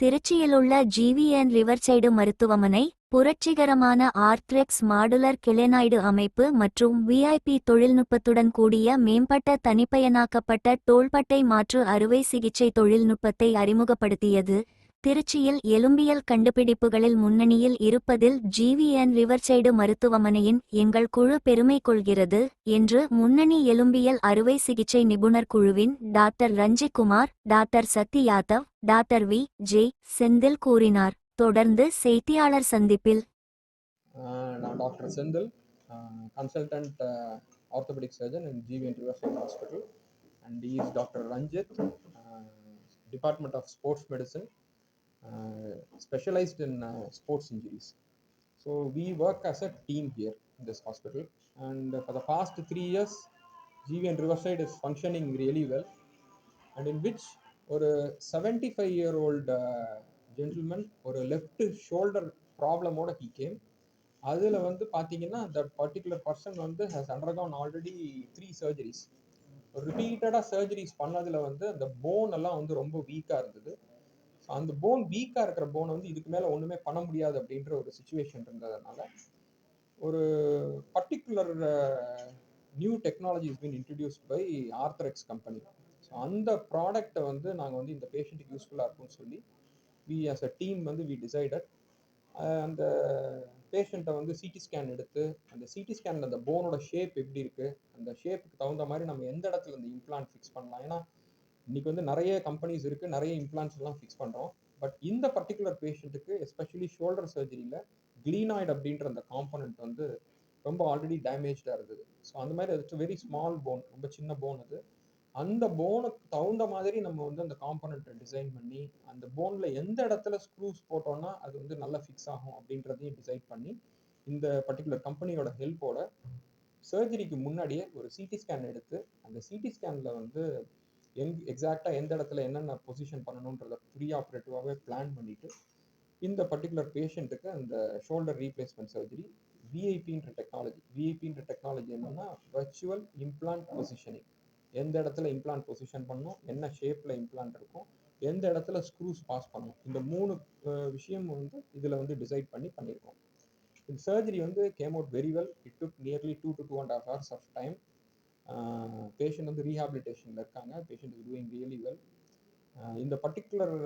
திருச்சியிலுள்ள GVN riverside மருத்துவமனை புரட்சிகரமான ஆர்த்ரெக்ஸ் modular கிளெனாய்டு அமைப்பு மற்றும் விஐபி தொழில்நுட்பத்துடன் கூடிய மேம்பட்ட தனிப்பயனாக்கப்பட்ட தோள்பட்டை மாற்று அறுவை சிகிச்சை தொழில்நுட்பத்தை அறிமுகப்படுத்தியது. திருச்சியில் எலும்பியல் கண்டுபிடிப்புகளில் முன்னணியில் இருப்பதில் ஜிவிஎன் ரிவர்சைடு மருத்துவமனையின் எங்கள் குழு பெருமை கொள்கிறது என்று முன்னணி எலும்பியல் அறுவை சிகிச்சை நிபுணர் குழுவின் doctor Ranjikumar doctor Sathi Yadav doctor V J Senthil கூறினார் தொடர்ந்து செய்தியாளர் சந்திப்பில் ஆஹ் நான் doctor Senthil consultant orthopaedic surgeon in GVN Riverside hospital and is doctor Ranjith department of sports medicine specialised in sports injuries so we work as a team here in this hospital and for the past three years GVN Riverside is functioning really well and in which ஒரு seventy five year old gentleman ஒரு left shoulder ப்ராப்ளமோட he came அதில் வந்து பார்த்தீங்கன்னா that particular person வந்து has undergone already three surgeries ரிப்பீட்டடாக surgeries பண்ணதில் வந்து அந்த போன் எல்லாம் வந்து ரொம்ப வீக்காக இருந்தது. ஸோ அந்த போன் வீக்காக இருக்கிற போனை வந்து இதுக்கு மேலே ஒன்றுமே பண்ண முடியாது அப்படின்ற ஒரு சுச்சுவேஷன் இருந்ததுனால ஒரு particular new technology is been introduced by Arthrex company so அந்த ப்ராடக்ட்டை வந்து நாங்கள் வந்து இந்த பேஷண்ட்டுக்கு யூஸ்ஃபுல்லாக இருக்கும்னு சொல்லி வி ஆஸ் அ டீம் வந்து வி டிசைடட் அந்த பேஷண்ட்டை வந்து சிடி ஸ்கேன் எடுத்து அந்த சிடி ஸ்கேனில் அந்த போனோட ஷேப் எப்படி இருக்குது அந்த ஷேப்புக்கு தகுந்த மாதிரி நம்ம எந்த இடத்துல இந்த இம்ப்ளான்ட் ஃபிக்ஸ் பண்ணலாம். ஏன்னா இன்றைக்கி வந்து நிறைய கம்பெனிஸ் இருக்குது நிறைய இம்ப்ளான்ட்ஸ் எல்லாம் ஃபிக்ஸ் பண்ணுறோம் பட் இந்த பர்டிகுலர் பேஷண்ட்டுக்கு எஸ்பெஷலி ஷோல்டர் சர்ஜரியில் க்ளீனாய்டு அப்படின்ற அந்த காம்பனண்ட் வந்து ரொம்ப ஆல்ரெடி டேமேஜாக இருந்தது. ஸோ அந்த மாதிரி இட்ஸ் வெரி ஸ்மால் போன் ரொம்ப சின்ன போன் அது. அந்த போனுக்கு தகுந்த மாதிரி நம்ம வந்து அந்த காம்பனண்ட்டை டிசைன் பண்ணி அந்த போனில் எந்த இடத்துல ஸ்க்ரூஸ் போட்டோம்னா அது வந்து நல்லா ஃபிக்ஸ் ஆகும் அப்படின்றதையும் டிசைட் பண்ணி இந்த பர்டிகுலர் கம்பெனியோட ஹெல்ப்போட சர்ஜரிக்கு முன்னாடியே ஒரு சிடி ஸ்கேன் எடுத்து அந்த சிடி ஸ்கேனில் வந்து எங் எக்ஸாக்டாக எந்த இடத்துல என்னென்ன பொசிஷன் பண்ணணுன்றத ப்ரீ ஆப்ரேட்டிவாகவே பிளான் பண்ணிவிட்டு இந்த பர்டிகுலர் பேஷண்ட்டுக்கு அந்த ஷோல்டர் ரீப்ளேஸ்மெண்ட் சர்ஜரி விஐபின்ற டெக்னாலஜி விஐபின்ற டெக்னாலஜி என்னென்னா வர்ச்சுவல் இம்ப்ளான்ட் பொசிஷனிங் எந்த இடத்துல இம்ப்ளான்ட் பொசிஷன் பண்ணணும் என்ன ஷேப்பில் இம்ப்ளான்ட் இருக்கும் எந்த இடத்துல ஸ்க்ரூஸ் பாஸ் பண்ணணும். இந்த மூணு விஷயம் வந்து இதில் வந்து டிசைட் பண்ணி பண்ணியிருக்கோம் இந்த சர்ஜரி வந்து came out very well it took nearly two to two and half hours of time patient வந்து ரீஹாபிலிட்டேஷனில் இருக்காங்க. Patient is doing really well இந்த பர்டிகுலர்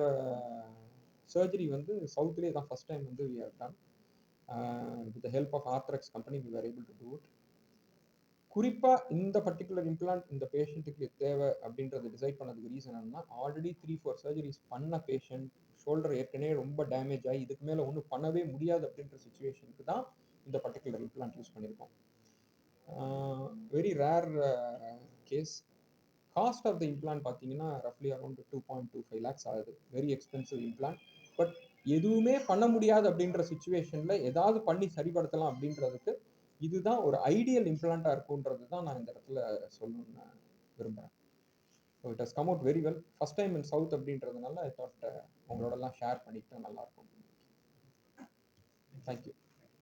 சர்ஜரி வந்து சவுத்துலேயே தான் ஃபஸ்ட் டைம் வந்து we have done with help of Arthrex company we are able to do it குறிப்பாக இந்த பர்டிகுலர் இம்ப்ளான்ட் இந்த பேஷண்ட்டுக்கு தேவை அப்படின்றத டிசைட் பண்ணதுக்கு ரீசன் என்னன்னா ஆல்ரெடி த்ரீ ஃபோர் சர்ஜரிஸ் பண்ண பேஷண்ட் ஷோல்டர் ஏற்கனவே ரொம்ப டேமேஜ் ஆகி இதுக்கு மேலே ஒன்றும் பண்ணவே முடியாது அப்படின்ற சுச்சுவேஷனுக்கு தான் இந்த பர்டிகுலர் இம்ப்ளான்ட் யூஸ் பண்ணியிருக்கோம். Very rare case cost of the implant பார்த்தீங்கன்னா ரஃப்லி around two point two five lakhs ஆகுது. வெரி எக்ஸ்பென்சிவ் இம்ப்ளான்ட் பட் எதுவுமே பண்ண முடியாது அப்படின்ற சுச்சுவேஷனில் ஏதாவது பண்ணி சரிப்படுத்தலாம் அப்படின்றதுக்கு இதுதான் ஒரு ஐடியல் இம்ப்ளான்ட்டாக இருக்கும்ன்றது தான் நான் இந்த இடத்துல சொல்லணும்னு விரும்புகிறேன் so it has come out very well first time in south அப்படின்றதுனால ஐ தாட் உங்களோடலாம் ஷேர் பண்ணிக்கிட்டா நல்லாயிருக்கும் தேங்க்யூ